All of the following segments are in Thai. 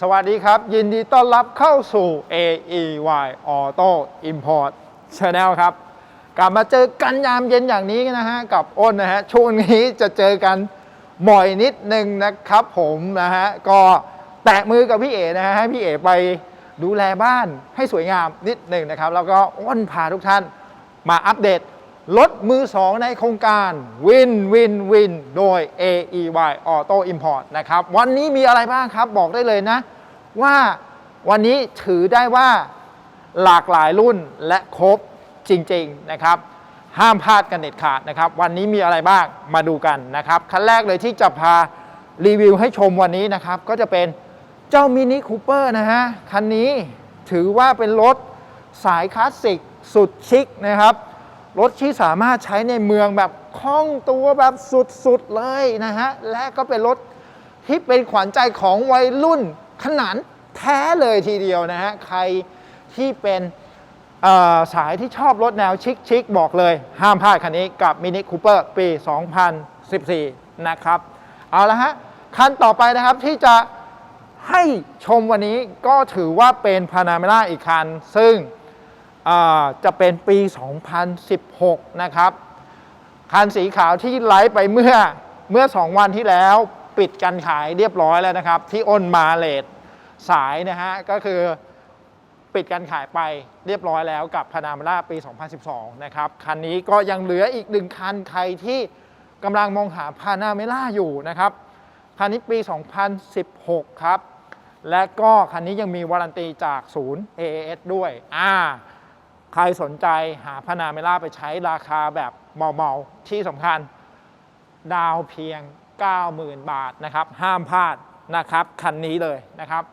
สวัสดีครับ ยินดีต้อนรับเข้าสู่ AEY Auto Import Channel ครับ กลับมาเจอกันยามเย็นอย่างนี้นะฮะ กับอ้นนะฮะ ช่วงนี้จะเจอกันบ่อยนิดนึงนะครับผมนะฮะ ก็แตะมือกับพี่เอนะฮะ ให้พี่เอไปดูแลบ้านให้สวยงามนิดหนึ่งนะครับ แล้วก็อ้นพาทุกท่านมาอัปเดต รถมือสองในโครงการวินวินวินโดย AEY Auto Import นะครับ วันนี้มีอะไรบ้างครับบอกได้เลยนะ ว่าวันนี้ถือได้ว่าหลากหลายรุ่นและครบจริง ๆ นะครับ ห้ามพลาดกันเด็ดขาดนะครับ วันนี้มีอะไรบ้างมาดูกันนะครับคันแรกเลยที่จะพารีวิวให้ชมวันนี้นะครับ ก็จะเป็นเจ้ามินิคูเปอร์นะฮะคันนี้ถือว่าเป็นรถสายคลาสสิกสุดชิคนะครับ รถที่สามารถใช้ในเมืองแบบคล่องตัวแบบสุดๆเลยนะฮะ และก็เป็นรถที่เป็นขวัญใจของวัยรุ่นขนาดแท้เลยทีเดียวนะฮะ ใครที่เป็นสายที่ชอบรถแนวชิคๆบอกเลย ห้ามพลาดคันนี้กับ Mini Cooper ปี 2014 นะครับ เอาละฮะ คันต่อไปนะครับที่จะให้ชมวันนี้ก็ถือว่าเป็นพานาเมล่าอีกคัน ซึ่ง จะเป็นปี 2016 นะครับ คันสีขาวที่ไลฟ์ไปเมื่อเมื่อ 2 วันที่แล้วปิดการขายเรียบร้อยแล้วนะครับ ที่อ้นมาเลดสายนะฮะ ก็คือปิดการขายไปเรียบร้อยแล้วกับพานามาร่าปี 2012 นะครับ คันนี้ก็ยังเหลืออีกหนึ่งคันใครที่กำลังมองหาพานาเมล่าอยู่นะครับ คันนี้ปี 2016 ครับ และก็คันนี้ยังมีวารันตีจากศูนย์ AAS ด้วย อ่า ใครสนใจหาพานาเมล่าไปใช้ราคาแบบเบาๆ ที่สำคัญ ดาวเพียง 90,000 บาทนะครับ ห้ามพลาดนะครับคันนี้เลยนะครับ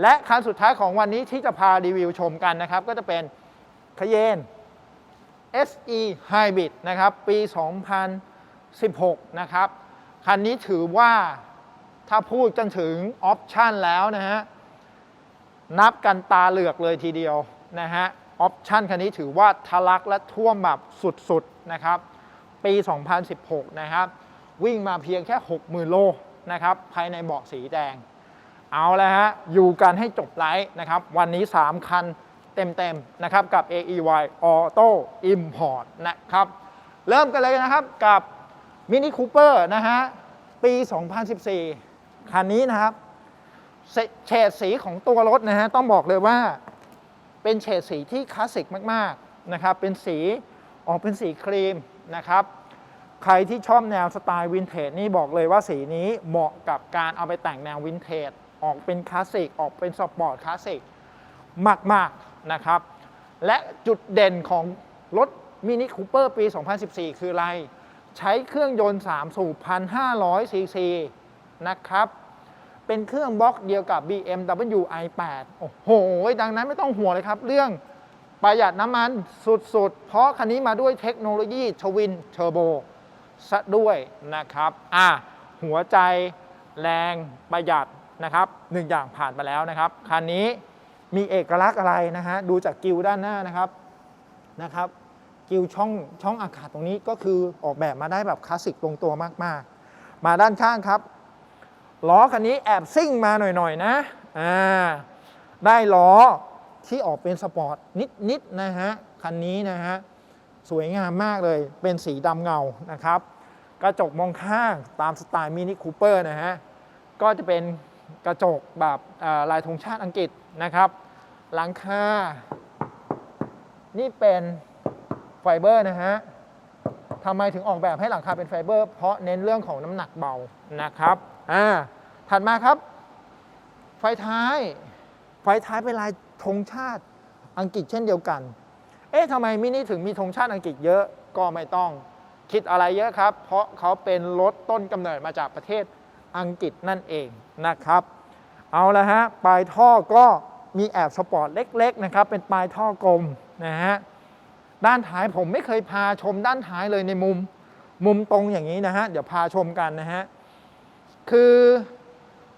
และคันสุดท้ายของวันนี้ที่จะพารีวิวชมกันนะครับ ก็จะเป็นคเยน SE Hybrid นะครับ ปี 2016 นะครับ คันนี้ถือว่าถ้าพูดจนถึงออปชันแล้วนะฮะ นับกันตาเหลือกเลยทีเดียวนะฮะ ออปชันคันนี้ถือว่าทะลักและท่วมแบบสุดๆนะครับปี 2016 นะครับ วิ่งมาเพียงแค่ 60,000 โลนะครับภายในเบาะสีแดง เอาแล้วฮะ อยู่กันให้จบไลฟ์นะครับ วันนี้ 3 คันเต็มๆนะครับกับ AEY Auto Import นะครับ เริ่มกันเลยนะครับกับ Mini Cooper นะฮะ ปี 2014 คันนี้นะครับ เฉเฉดสีของตัวรถนะฮะ ต้องบอกเลยว่า เป็นเฉดสีที่คลาสสิกมากๆนะครับ เป็นสีออกเป็นสีครีมนะครับ ใครที่ชอบแนวสไตล์วินเทจนี่บอกเลยว่าสีนี้เหมาะกับการเอาไปแต่งแนววินเทจออกเป็นคลาสสิกออกเป็นสปอร์ตคลาสสิกมากๆนะครับ และจุดเด่นของรถมินิคูเปอร์ปี 2014 คืออะไร ใช้เครื่องยนต์ 3 สูบ 1,500 ซีซีนะครับ เป็นเครื่องบล็อกเดียวกับ BMW i8 โอ้โห ดังนั้นไม่ต้องห่วงเลยครับ เรื่องประหยัดน้ำมันสุด ๆ เพราะคันนี้มาด้วยเทคโนโลยีทวินเทอร์โบซะด้วยนะครับ อะ หัวใจแรงประหยัดนะครับหนึ่งอย่างผ่านไปแล้วนะครับ คันนี้มีเอกลักษณ์อะไรนะฮะ ดูจากกิวด้านหน้านะครับนะครับ กิวช่องช่องอากาศตรงนี้ก็คือออกแบบมาได้แบบคลาสสิกตรงตัวมาก ๆ มาด้านข้างครับ ล้อคันนี้แอบซิ่งมาหน่อยๆนะอ่าได้ล้อที่ออกเป็นสปอร์ตนิดๆนะฮะคันนี้นะฮะสวยงามมากเลยเป็นสีดำเงานะครับกระจกมองข้างตามสไตล์มินิคูเปอร์นะฮะก็จะเป็นกระจกแบบลายธงชาติอังกฤษนะครับหลังคา นี่เป็นไฟเบอร์นะฮะทำไมถึงออกแบบให้หลังคาเป็นไฟเบอร์ เพราะเน้นเรื่องของน้ำหนักเบานะครับ อ่าถัดมาครับ ไฟท้าย ไฟท้ายเป็นลายธงชาติอังกฤษเช่นเดียวกัน เอ๊ะทำไมมินิถึงมีธงชาติอังกฤษเยอะก็ไม่ต้องคิดอะไรเยอะครับ เพราะเขาเป็นรถต้นกำเนิดมาจากประเทศอังกฤษนั่นเองนะครับ เอาละฮะ ปลายท่อก็มีแอบสปอร์ตเล็ก ๆ นะครับ เป็นปลายท่อกลมนะฮะ ด้านท้ายผมไม่เคยพาชมด้านท้ายเลยในมุม มุมตรงอย่างนี้นะฮะ เดี๋ยวพาชมกันนะฮะ คือ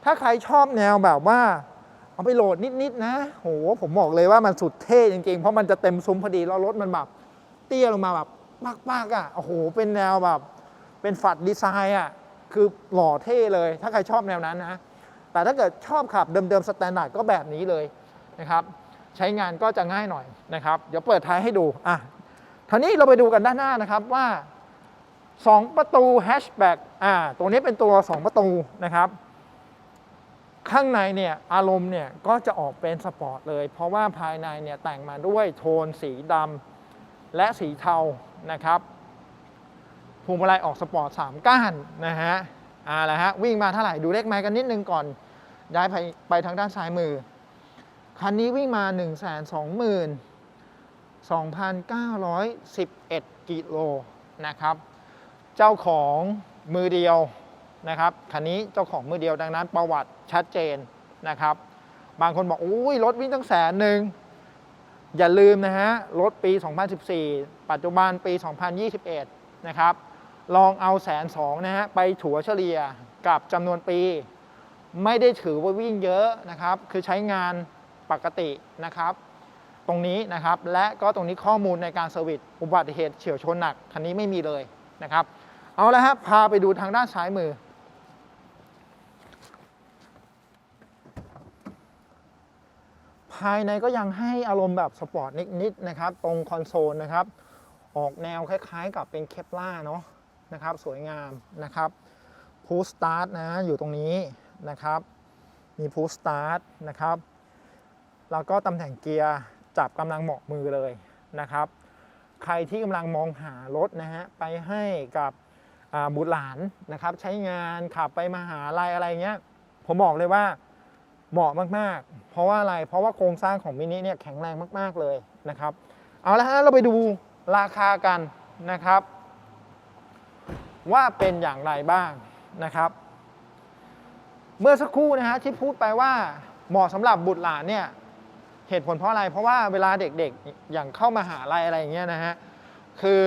ถ้าใครชอบแนวแบบว่า เอาไปโหลดนิด ๆ นะ โห ผมบอกเลยว่ามันสุดเท่จริง ๆ เพราะมันจะเต็มซุ้มพอดีแล้วรถมันแบบเตี้ยลงมาแบบมาก ๆ อะ โอ้โห เป็นแนวแบบ เป็นฝัดดีไซน์อะ คือหล่อเท่เลย ถ้าใครชอบแนวนั้นนะ แต่ถ้าเกิดชอบขับเดิม ๆ สแตนดาร์ดก็แบบนี้เลยนะครับ ใช้งานก็จะง่ายหน่อยนะครับ เดี๋ยวเปิดท้ายให้ดู อะทีนี้เราไปดูกันด้านหน้านะครับว่า 2 ประตูแฮชแบ็กอ่าตัวนี้เป็นตัว 2 ประตูนะครับ ข้างในเนี่ยอารมณ์เนี่ยก็จะออกเป็นสปอร์ตเลย เพราะว่าภายในเนี่ยแต่งมาด้วยโทนสีดำและสีเทานะครับพวงมาลัยออกสปอร์ต 3 ก้านนะฮะอ่าละฮะวิ่งมาเท่าไหร่ดูเลขไม้กันนิดนึงก่อน ย้ายไปไปทางด้านซ้ายมือ คันนี้วิ่งมา 1 2 2 2,911 กิโลนะครับ เจ้าของมือเดียวนะครับคันนี้เจ้าของมือเดียวดังนั้นประวัติชัดเจนนะครับ บางคนบอกอุ้ยรถวิ่งตั้งแสนหนึ่งอย่าลืมนะฮะรถปี 2014 ปัจจุบันปี 2021 นะครับ ลองเอาแสนสองนะฮะไปถัวเฉลี่ยกับจำนวนปี ไม่ได้ถือว่าวิ่งเยอะนะครับ คือใช้งานปกตินะครับ ตรงนี้นะครับและก็ตรงนี้ข้อมูลในการเซอร์วิสอุบัติเหตุเฉียวชนหนักคันนี้ไม่มีเลยนะครับ เอาละครับพาไปดูทางด้านซ้ายมือ ภายในก็ยังให้อารมณ์แบบสปอร์ตนิดๆนะครับ ตรงคอนโซลนะครับ ออกแนวคล้ายๆกับเป็นเคปล่าเนาะนะครับ สวยงามนะครับพูสตาร์ทนะอยู่ตรงนี้นะครับ มีพูสตาร์ทนะครับ แล้วก็ตำแหน่งเกียร์จับกำลังเหมาะมือเลยนะครับ ใครที่กำลังมองหารถนะฮะไปให้กับ บุตรหลานนะครับใช้งานขับไปมหาลัยอะไรเงี้ยผมบอกเลยว่าเหมาะมากๆ เพราะว่าอะไรเพราะว่าโครงสร้างของมินิเนี่ยแข็งแรงมากๆเลยนะครับเอาละฮะเราไปดูราคากันนะครับ ว่าเป็นอย่างไรบ้างนะครับ เมื่อสักครู่นะฮะที่พูดไปว่าเหมาะสำหรับบุตรหลานเนี่ยเหตุผลเพราะอะไร เพราะว่าเวลาเด็กๆอย่างเข้ามหาลัยอะไรอย่างเงี้ยนะฮะคือ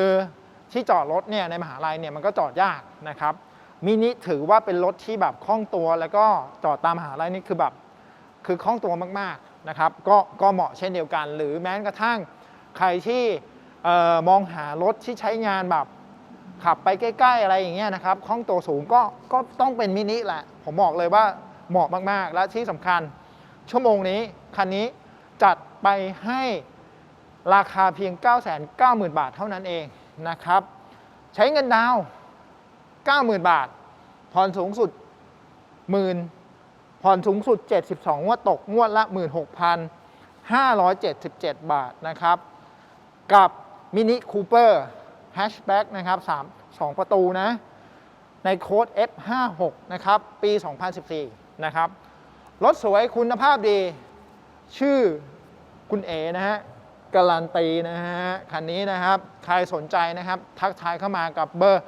ที่จอดรถเนี่ยในมหาลัยเนี่ยมันก็จอดยากนะครับมินิถือว่าเป็นรถที่แบบคล่องตัวแล้วก็จอดตามมหาลัยนี่คือแบบคือคล่องตัวมากๆนะครับก็ก็เหมาะเช่นเดียวกัน หรือแม้กระทั่งใครที่มองหารถที่ใช้งานแบบขับไปใกล้ ๆ อะไรอย่างเงี้ยนะครับคล่องตัวสูงก็ก็ต้องเป็นมินิแหละ ผมบอกเลยว่าเหมาะมากๆ และที่สำคัญ ชั่วโมงนี้ คันนี้จัดไปให้ราคาเพียง 990,000 บาทเท่านั้นเอง นะครับ ใช้เงินดาว 90,000 บาท ผ่อนสูงสุดหมื่นผ่อนสูงสุด 72 งวดตกงวดละ 16,577 บาทนะครับ กับมินิคูเปอร์แฮชแบ็กนะครับ3 2 ประตูนะ ในโค้ด F56 นะครับ ปี 2014 นะครับ รถสวยคุณภาพดี ชื่อคุณเอนะฮะ การันตีนะฮะคันนี้นะครับ ใครสนใจนะครับ ทักทายเข้ามากับเบอร์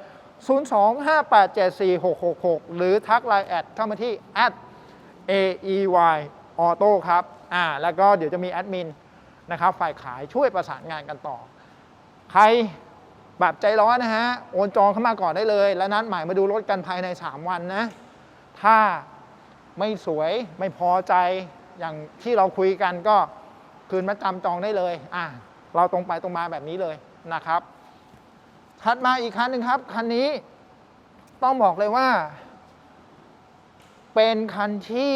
025874666 หรือทักไลน์แอดเข้ามาที่ @aey auto ครับอ่าแล้วก็เดี๋ยวจะมีแอดมินนะครับฝ่ายขายช่วยประสานงานกันต่อ ใครแบบใจร้อนนะฮะ โอนจองเข้ามาก่อนได้เลย และนัดหมายมาดูรถกันภายใน 3 วันนะ ถ้าไม่สวยไม่พอใจอย่างที่เราคุยกันก็ คืนมาจำจองได้เลยอะเราตรงไปตรงมาแบบนี้เลยนะครับ ถัดมาอีกคันหนึ่งครับ คันนี้ต้องบอกเลยว่า เป็นคันที่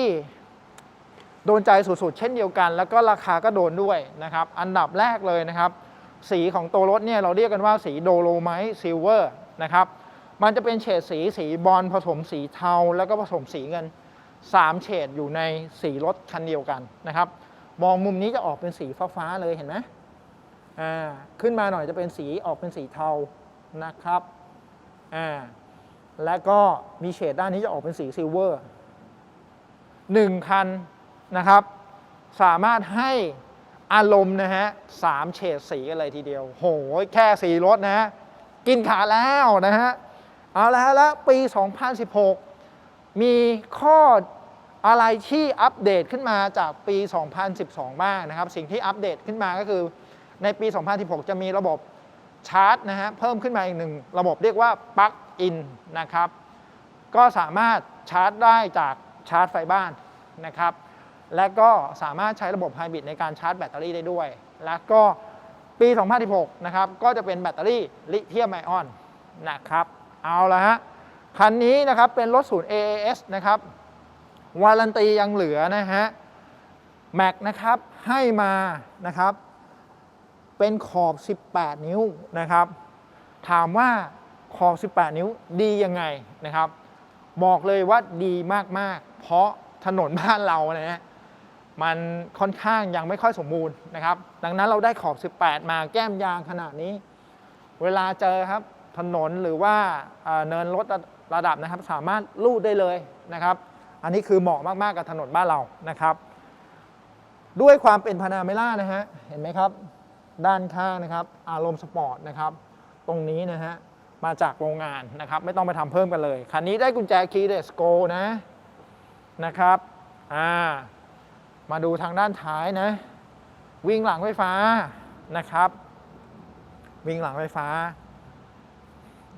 โดนใจสุดๆ เช่นเดียวกัน แล้วก็ราคาก็โดนด้วยนะครับ อันดับแรกเลยนะครับ สีของตัวรถเนี่ยเราเรียกกันว่าสีโดโลไมต์ซิลเวอร์นะครับ มันจะเป็นเฉดสีสีบอลผสมสีเทา แล้วก็ผสมสีเงิน 3 เฉดอยู่ในสีรถคันเดียวกันนะครับ มองมุมนี้จะออกเป็นสีฟ้าๆเลยเห็นไหมอ่าขึ้นมาหน่อยจะเป็นสีออกเป็นสีเทานะครับอ่าและก็มีเฉดด้านนี้จะออกเป็นสีซิลเวอร์หนึ่งคันนะครับ สามารถให้อารมณ์นะฮะสามเฉดสีกันเลยทีเดียว โหแค่สีรถนะฮะกินขาแล้วนะฮะ เอาแล้วแล้วปี 2016 มีข้อ อะไรที่อัปเดตขึ้นมาจากปี 2012 บ้างนะครับ สิ่งที่อัปเดตขึ้นมาก็คือในปี 2016 จะมีระบบชาร์จนะฮะเพิ่มขึ้นมาอีกหนึ่งระบบเรียกว่าปลั๊กอินนะครับ ก็สามารถชาร์จได้จากชาร์จไฟบ้านนะครับ และก็สามารถใช้ระบบไฮบริดในการชาร์จแบตเตอรี่ได้ด้วย แล้วก็ปี 2016 นะครับ ก็จะเป็นแบตเตอรี่ลิเธียมไอออนนะครับ เอาละฮะ คันนี้นะครับเป็นรถศูนย์ AAS นะครับ วารันตียังเหลือนะฮะแม็กนะครับให้มานะครับ เป็นขอบ 18 นิ้วนะครับ ถามว่าขอบ 18 นิ้วดียังไงนะครับ บอกเลยว่าดีมากๆ เพราะถนนบ้านเรานะฮะมันค่อนข้างยังไม่ค่อยสมบูรณ์นะครับ ดังนั้นเราได้ขอบ 18 มาแก้มยางขนาดนี้ เวลาเจอครับถนนหรือว่าเนินรถระดับนะครับ สามารถลูดได้เลยนะครับ อันนี้คือเหมาะมาก ๆ กับถนนบ้านเรานะครับ ด้วยความเป็นพานาเมล่านะฮะ เห็นไหมครับ ด้านข้างนะครับ อารมณ์สปอร์ตนะครับ ตรงนี้นะฮะ มาจากโรงงานนะครับ ไม่ต้องไปทำเพิ่มกันเลย คันนี้ได้กุญแจคีย์เดสโกนะนะครับ อ่า มาดูทางด้านท้ายนะ วิ่งหลังไฟฟ้านะครับ วิ่งหลังไฟฟ้า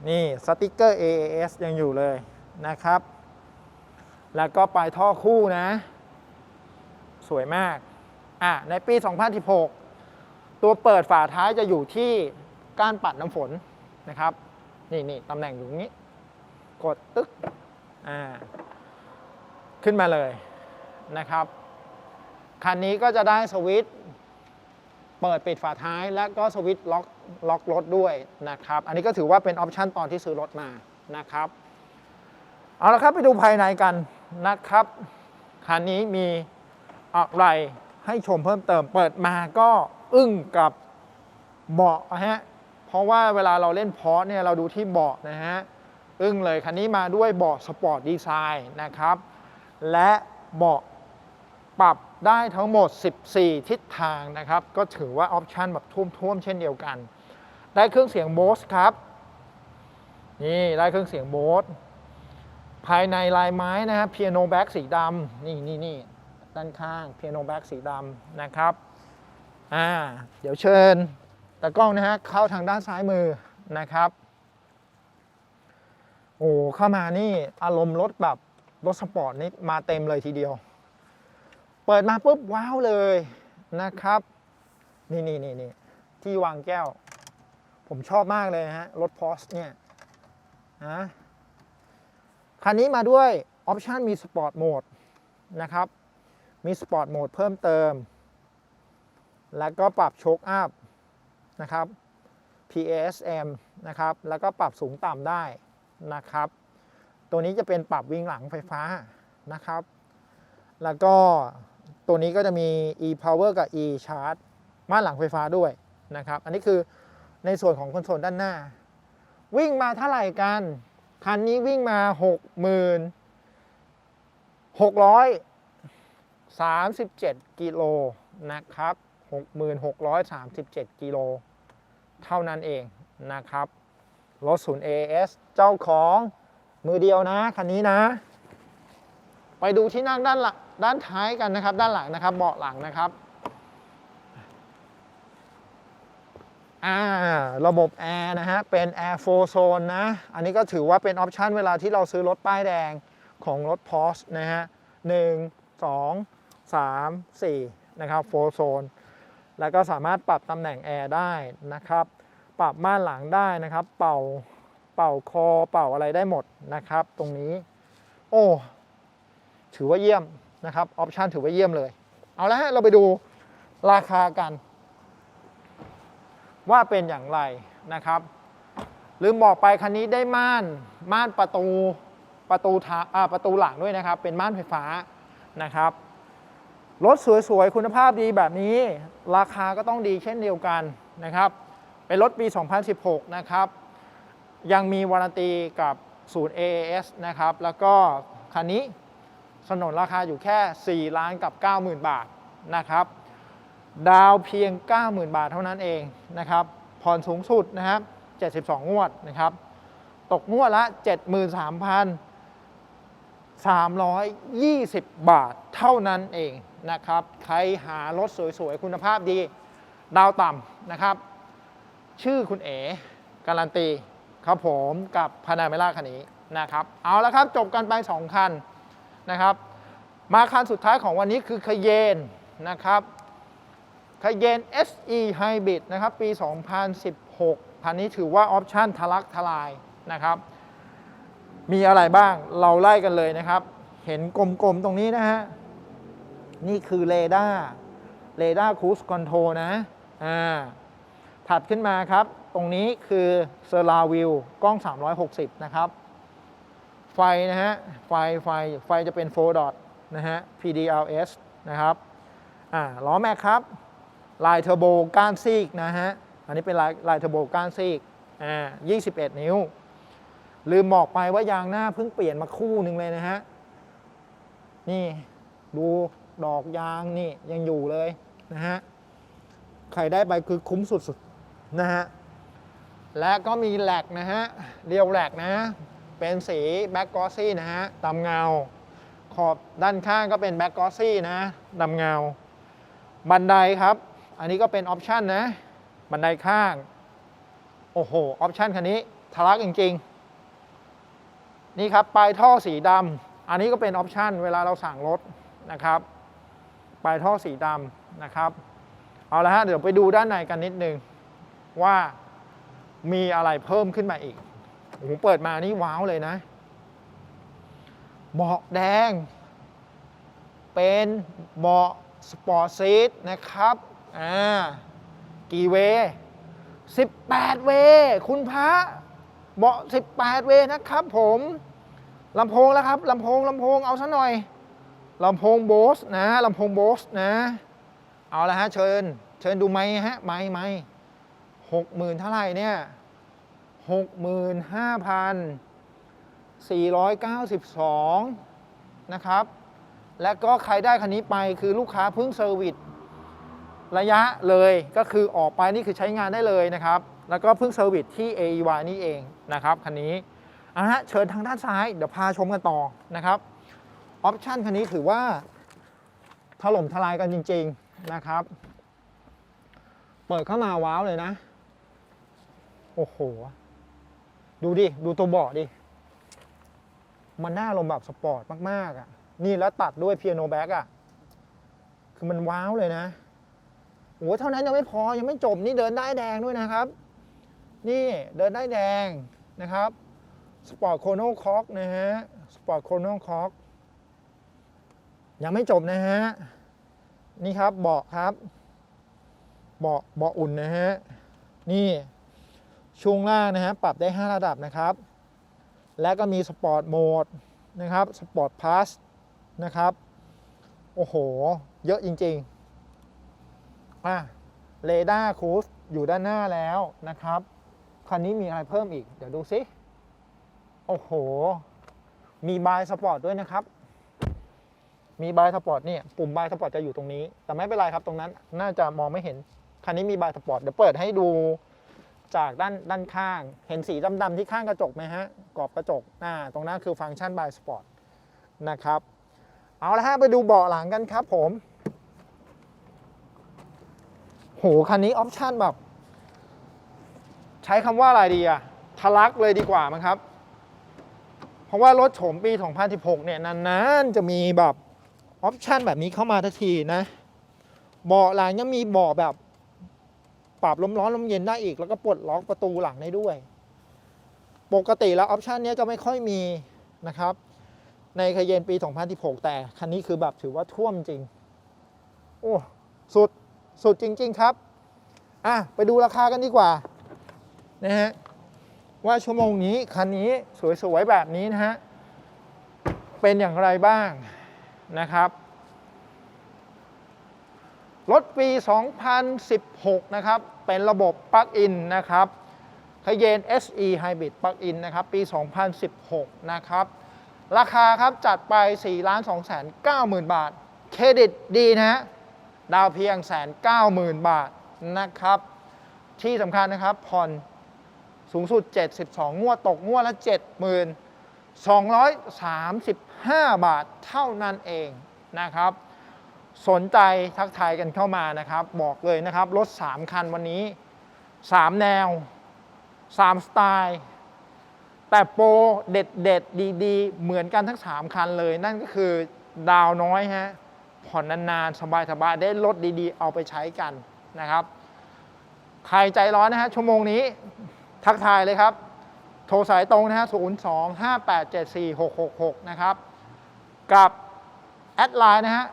นี่สติกเกอร์ AAS ยังอยู่เลยนะครับ แล้วก็ปลายท่อคู่นะ สวยมาก อะในปี 2016 ตัวเปิดฝาท้ายจะอยู่ที่ก้านปัดน้ำฝนนะครับ นี่นี่ตำแหน่งอยู่ตรงนี้ กดตึ๊ก อ่า ขึ้นมาเลยนะครับ คันนี้ก็จะได้สวิตช์เปิดปิดฝาท้ายและก็สวิตช์ล็อกล็อกรถด้วยนะครับ อันนี้ก็ถือว่าเป็นออปชันตอนที่ซื้อรถมานะครับ เอาละครับไปดูภายในกัน นะครับคันนี้มีอะไรให้ชมเพิ่มเติม เปิดมาก็อึ้งกับเบาะฮะ เพราะว่าเวลาเราเล่นพอร์เนี่ยเราดูที่เบาะนะฮะ อึ้งเลยคันนี้มาด้วยเบาะสปอร์ตดีไซน์นะครับ และเบาะปรับได้ทั้งหมด 14 ทิศทางนะครับ ก็ถือว่าออปชันแบบท่วมๆ เช่นเดียวกัน ได้เครื่องเสียงโบสครับ นี่ได้เครื่องเสียงโบส ภายในลายไม้นะครับเปียโนแบ็กสีดำนี่นี่นี่ด้านข้างเปียโนแบ็กสีดำนะครับอ่าเดี๋ยวเชิญตากล้องนะฮะเข้าทางด้านซ้ายมือนะครับโอ้เข้ามานี่อารมณ์รถแบบรถสปอร์ตนี่มาเต็มเลยทีเดียว เปิดมาปุ๊บว้าวเลยนะครับ นี่นี่นี่นี่ที่วางแก้ว ผมชอบมากเลยฮะรถพอสเนี่ยนะ คันนี้มาด้วยออปชันมีสปอร์ตโหมดนะครับ มีสปอร์ตโหมดเพิ่มเติม แล้วก็ปรับโชคอัพนะครับ PASM นะครับ แล้วก็ปรับสูงต่ำได้นะครับ ตัวนี้จะเป็นปรับวิ่งหลังไฟฟ้านะครับ แล้วก็ตัวนี้ก็จะมี e-power กับ e-charge ม่านหลังไฟฟ้าด้วยนะครับ อันนี้คือในส่วนของคอนโซลด้านหน้า วิ่งมาเท่าไหร่กัน คันนี้วิ่งมา6,637กิโลนะครับ6,637กิโลเท่านั้นเองนะครับ รถศูนย์ AS เจ้าของมือเดียวนะ คันนี้นะ ไปดูที่นั่งด้านหลังด้านท้ายกันนะครับ ด้านหลังนะครับ เบาะหลังนะครับ อ่าระบบแอร์นะฮะ เป็น Air 4 Zone นะ อันนี้ก็ถือว่าเป็นออปชันเวลาที่เราซื้อรถป้ายแดงของรถ Porsche นะฮะ1 2 3 4นะครับ4 Zone แล้วก็สามารถปรับตำแหน่งแอร์ได้นะครับ ปรับม่านหลังได้นะครับ เป่าเป่าคอเป่าอะไรได้หมดนะครับ ตรงนี้ โอ้ถือว่าเยี่ยมนะครับออปชันถือว่าเยี่ยมเลย เอาละฮะเราไปดูราคากัน ว่าเป็นอย่างไรนะครับ ลืมบอกไปคันนี้ได้ม่านม่านประตูประตูทาอ่าประตูหลังด้วยนะครับ เป็นม่านไฟฟ้านะครับ รถสวยๆ คุณภาพดีแบบนี้ ราคาก็ต้องดีเช่นเดียวกันนะครับ เป็นรถปี 2016 นะครับ ยังมีวารันตีกับศูนย์ AAS นะครับ แล้วก็คันนี้สนนราคาอยู่แค่ 4 ล้านกับ 90,000 บาทนะครับ ดาวเพียง 90,000 บาทเท่านั้นเองนะครับผ่อนสูงสุดนะครับ 72 งวดนะครับ ตกงวดละ 73,320 บาทเท่านั้นเองนะครับ ใครหารถสวยๆ คุณภาพดี ดาวต่ำนะครับ ชื่อคุณเอ๋การันตีครับผมกับพานาเมล่าคันนี้นะครับ เอาละครับจบกันไป 2 คันนะครับ มาคันสุดท้ายของวันนี้คือคเยนนะครับ คเยน SE Hybrid นะครับ ปี 2016พันนี้ถือว่าออปชั่นทะลักทลายนะครับ มีอะไรบ้าง เราไล่กันเลยนะครับ เห็นกลมๆตรงนี้นะฮะ นี่คือเรดาร์ เรดาร์ค i ู e คอนโทรนะ อ่า ถัดขึ้นมาครับ ตรงนี้คือเซอร์ราวิวกล้อง 360 นะครับ ไฟนะฮะ ไฟ ไฟ ไฟจะเป็นโฟดอทนะฮะ PDLS นะครับ อ่า ล้อแม็กครับ ลายเทอร์โบก้านซีกนะฮะ อันนี้เป็นลายลายเทอร์โบก้านซีก อ่า 21 นิ้ว ลืมบอกไปว่ายางหน้าเพิ่งเปลี่ยนมาคู่หนึ่งเลยนะฮะ นี่ดูดอกยางนี่ยังอยู่เลยนะฮะ ใครได้ไปคือคุ้มสุดๆนะฮะ และก็มีแหลกนะฮะ เรียวแหลกนะ เป็นสีแบ็กกอซี่นะฮะดำเงา ขอบด้านข้างก็เป็นแบ็กกอซี่นะดำเงา บันไดครับ อันนี้ก็เป็นออปชันนะ บันไดข้าง โอ้โห ออปชันคันนี้ทะลักจริง ๆ นี่ครับ ปลายท่อสีดำ อันนี้ก็เป็นออปชันเวลาเราสั่งรถนะครับ ปลายท่อสีดำนะครับ เอาละฮะ เดี๋ยวไปดูด้านในกันนิดนึง ว่ามีอะไรเพิ่มขึ้นมาอีกโอ้โหเปิดมานี่ว้าวเลยนะ เบาะแดง เป็นเบาะสปอร์ตซีทนะครับ อ่ากี่เว18 เว คุณพระเบาะ18 เวนะครับผมลำโพงแล้วครับลำโพงลำโพงเอาซะหน่อยลำโพงโบสนะลำโพงโบสนะ เอาละฮะเชิญ เชิญดูไม้ฮะไม้ไม้หกหมื่นเท่าไหร่เนี่ยหกหมื่นห้าพันสี่ร้อยเก้าสิบสองนะครับ และก็ใครได้คันนี้ไปคือลูกค้าเพิ่งเซอร์วิส ระยะเลยก็คือออกไปนี่คือใช้งานได้เลยนะครับ แล้วก็เพิ่งเซอร์วิสที่ AEY นี่เองนะครับคันนี้อะฮะเชิญทางด้านซ้ายเดี๋ยวพาชมกันต่อนะครับออปชันคันนี้ถือว่าถล่มทลายกันจริง ๆนะครับ เปิดเข้ามาว้าวเลยนะ โอ้โห ดูดิ ดูตัวเบาะดิ มันน่าลมแบบสปอร์ตมาก ๆอะ นี่แล้วตัดด้วยเพียโนแบ็กอะ คือมันว้าวเลยนะ โอ้โหเท่านั้นยังไม่พอยังไม่จบนี่เดินได้แดงด้วยนะครับ นี่เดินได้แดงนะครับสปอร์ตโคโนคอกนะฮะสปอร์ตโคโนคอกยังไม่จบนะฮะนี่ครับเบาะครับเบาะเบาะอุ่นนะฮะนี่ช่วงล่างนะฮะปรับได้ 5 ระดับนะครับ และก็มีสปอร์ตโหมดนะครับสปอร์ตพาสนะครับโอ้โห เยอะจริง ๆ อะเรดาร์คูสอยู่ด้านหน้าแล้วนะครับ คันนี้มีอะไรเพิ่มอีก เดี๋ยวดูซิ โอ้โห มีบายสปอร์ตด้วยนะครับ มีบายสปอร์ตเนี่ยปุ่มบายสปอร์ตจะอยู่ตรงนี้ แต่ไม่เป็นไรครับตรงนั้น น่าจะมองไม่เห็น คันนี้มีบายสปอร์ต เดี๋ยวเปิดให้ดูจากด้านด้านข้าง เห็นสีดำๆที่ข้างกระจกไหมฮะ กรอบกระจกอ่าตรงนั้นคือฟังก์ชันบายสปอร์ตนะครับ เอาละฮะไปดูเบาะหลังกันครับผม โหคันนี้ออปชั่นแบบ ใช้คำว่าอะไรดีอะทะลักเลยดีกว่ามั้งครับ เพราะว่ารถโฉมปี 2016 เนี่ยนานๆ จะมีแบบออปชันแบบนี้เข้ามาทันทีนะเบาะหลังยังมีเบาะแบบปรับลมร้อนลมเย็นได้อีก แล้วก็ปลดล็อกประตูหลังได้ด้วยปกติแล้วออปชันนี้จะไม่ค่อยมีนะครับ ในคเยนปี 2016 แต่คันนี้คือแบบถือว่าท่วมจริง โอ้ สุด สุดจริง ๆ ครับอะไปดูราคากันดีกว่านะฮะว่าชั่วโมงนี้คันนี้สวย ๆ แบบนี้นะฮะ เป็นอย่างไรบ้างนะครับ รถปี 2016 นะครับ เป็นระบบปลั๊กอินนะครับคเยน SE Hybrid ปลั๊กอินนะครับ ปี 2016 นะครับ ราคาครับจัดไป 4 2 9 0 0 0 0 บาท เครดิตดีนะฮะ ดาวเพียง190,000บาทนะครับ ที่สำคัญนะครับผ่อนสูงสุด 72 งวดตกงวดละ 7,235 บาทเท่านั้นเองนะครับ สนใจทักทายกันเข้ามานะครับ บอกเลยนะครับ รถ 3 คันวันนี้ 3 แนว 3 สไตล์ แต่โปรเด็ดเด็ดดี ๆ เหมือนกันทั้ง 3 คันเลย นั่นก็คือดาวน้อยฮะ ผ่อนนานๆ สบายๆ ได้รถดีๆ เอาไปใช้กันนะครับ ใครใจร้อนนะฮะ ชั่วโมงนี้ทักทายเลยครับ โทรสายตรงนะฮะ 0 2 5 8 7 4 6 6 6 นะครับ กับแอดไลน์นะฮะ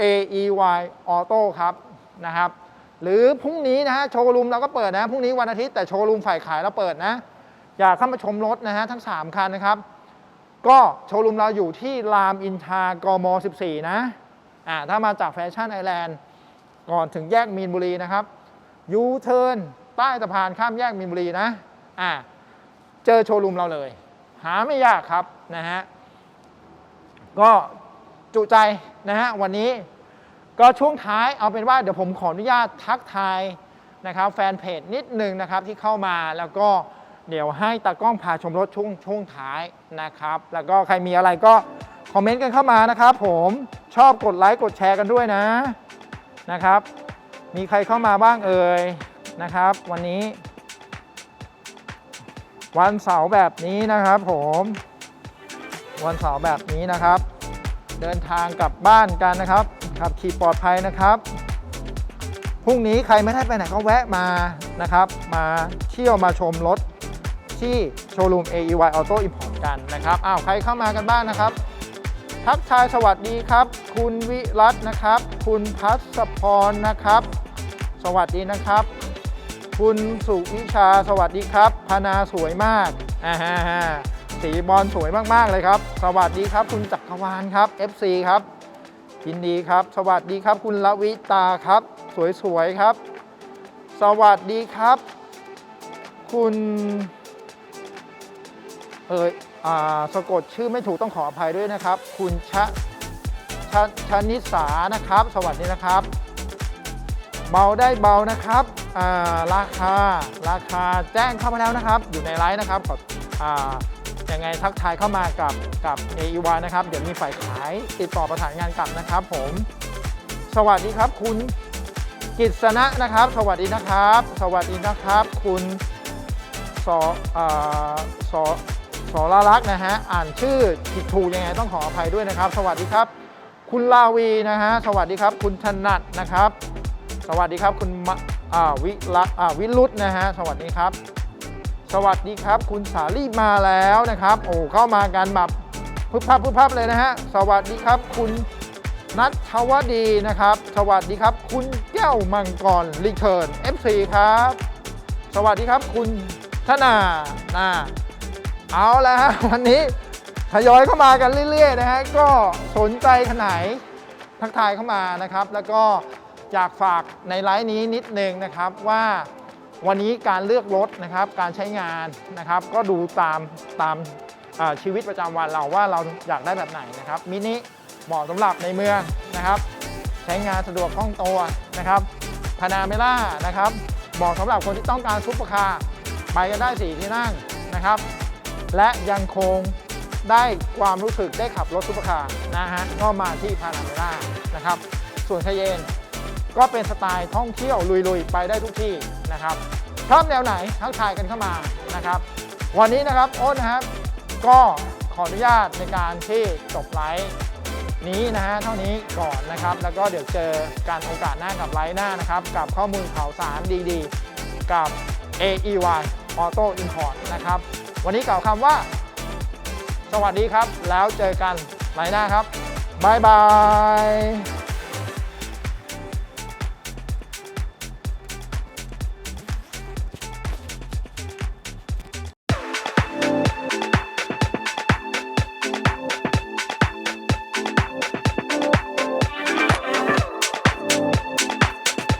@aey auto ครับนะครับ หรือพรุ่งนี้นะฮะ โชว์รูมเราก็เปิดนะ พรุ่งนี้วันอาทิตย์แต่โชว์รูมฝ่ายขายเราเปิดนะ อยากเข้ามาชมรถนะฮะทั้ง 3 คันนะครับ ก็โชว์รูมเราอยู่ที่รามอินทรากม 14 นะอ่าถ้ามาจากแฟชั่นไอแลนด์ก่อนถึงแยกมีนบุรีนะครับยูเทิร์นใต้สะพานข้ามแยกมีนบุรีนะอ่าเจอโชว์รูมเราเลย หาไม่ยากครับนะฮะก็จุใจนะฮะวันนี้ก็ช่วงท้ายเอาเป็นว่าเดี๋ยวผมขออนุญาตทักทายนะครับแฟนเพจนิดนึงนะครับที่เข้ามาแล้วก็ เดี๋ยวให้ตากล้องพาชมรถช่วงช่วงท้ายนะครับ แล้วก็ใครมีอะไรก็คอมเมนต์กันเข้ามานะครับผมชอบกดไลค์กดแชร์กันด้วยนะนะครับ มีใครเข้ามาบ้างเอ่ยนะครับ วันนี้ วันเสาร์แบบนี้นะครับ ผม วันเสาร์แบบนี้นะครับ เดินทางกลับบ้านกันนะครับขับขี่ปลอดภัยนะครับพรุ่งนี้ใครไม่ได้ไปไหนก็แวะมานะครับ มาเที่ยวมาชมรถ ที่โชว์รูม AEY Auto Import กันนะครับอ้าวใครเข้ามากันบ้างนะครับ ทักทายสวัสดีครับ คุณวิรัตน์นะครับ คุณพัสพรนะครับ สวัสดีนะครับ คุณสุวิชาสวัสดีครับ พนาสวยมากอ่าฮะสีบอลสวยมาก ๆ เลยครับ สวัสดีครับ คุณจักรวาลครับ FC ครับยินดีครับ สวัสดีครับ คุณละวิตาครับ สวย ๆ ครับ สวัสดีครับ คุณ เอ่ยอ่าสะกดชื่อไม่ถูกต้องขออภัยด้วยนะครับ คุณชะชะชนิสานะครับ สวัสดีนะครับ เบาได้เบานะครับอ่าราคาราคาแจ้งเข้ามาแล้วนะครับ อยู่ในไลน์นะครับขออ่ายังไงทักทายเข้ามากับกับ AEY นะครับ เดี๋ยวมีฝ่ายขายติดต่อประสานงานกลับนะครับผม สวัสดีครับคุณกิษณะนะครับ สวัสดีนะครับ สวัสดีนะครับ คุณสอ่าส สรลักษ์นะฮะอ่านชื่อผิดถูกยังไงต้องขออภัยด้วยนะครับ สวัสดีครับ คุณลาวีนะฮะสวัสดีครับ คุณถนัดนะครับ สวัสดีครับคุณวิละวิรุธนะฮะสวัสดีครับ สวัสดีครับ คุณสาลีมาแล้วนะครับ โอ้เข้ามากันแบบพึบพับพึบพับเลยนะฮะสวัสดีครับ คุณนัทวดีนะครับ สวัสดีครับ คุณแก้วมังกรรีเทิร์น FC ครับ สวัสดีครับ คุณธนานา เอาแล้วฮะวันนี้ทยอยเข้ามากันเรื่อยๆนะฮะก็สนใจขนาดทักทายเข้ามานะครับ แล้วก็อยากฝากในไลฟ์นี้นิดนึงนะครับว่าวันนี้การเลือกรถนะครับ การใช้งานนะครับ ก็ดูตามตามชีวิตประจำวันเราว่าเราอยากได้แบบไหนนะครับมินิเหมาะสำหรับในเมืองนะครับ ใช้งานสะดวกคล่องตัวนะครับพานาเมล่านะครับเหมาะสำหรับคนที่ต้องการซุปเปอร์คาร์ไปกันได้สี่ที่นั่งนะครับ และยังคงได้ความรู้สึกได้ขับรถซุปเปอร์คาร์นะฮะก็มาที่พานาเมล่านะครับ ส่วนคาเยนก็เป็นสไตล์ท่องเที่ยวลุยๆ ไปได้ทุกที่นะครับชอบแนวไหนทักทายกันเข้ามานะครับ วันนี้นะครับโอ้นนะครับ ก็ขออนุญาตในการที่จบไลฟ์นี้นะฮะเท่านี้ก่อนนะครับ แล้วก็เดี๋ยวเจอการโอกาสหน้ากับไลฟ์หน้านะครับ กับข้อมูลข่าวสารดีๆ กับ AEY Auto Import นะครับ วันนี้กล่าวคำว่า สวัสดีครับ แล้วเจอกันไหนหน้าครับบายบาย